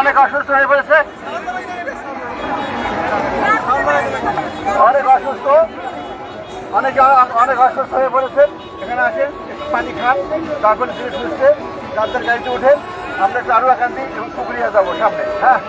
অনেক অসুস্থ হয়ে পড়েছে অনেকে অনেক অসুস্থ হয়ে পড়েছেন। এখানে আসেন, একটু পানি খান, তারপরে ধীরে সুস্থে তাদের গাড়িতে উঠেন। আমরা একটু আরও একান্তি এবং পুকুরিয়া যাব সামনে হ্যাঁ?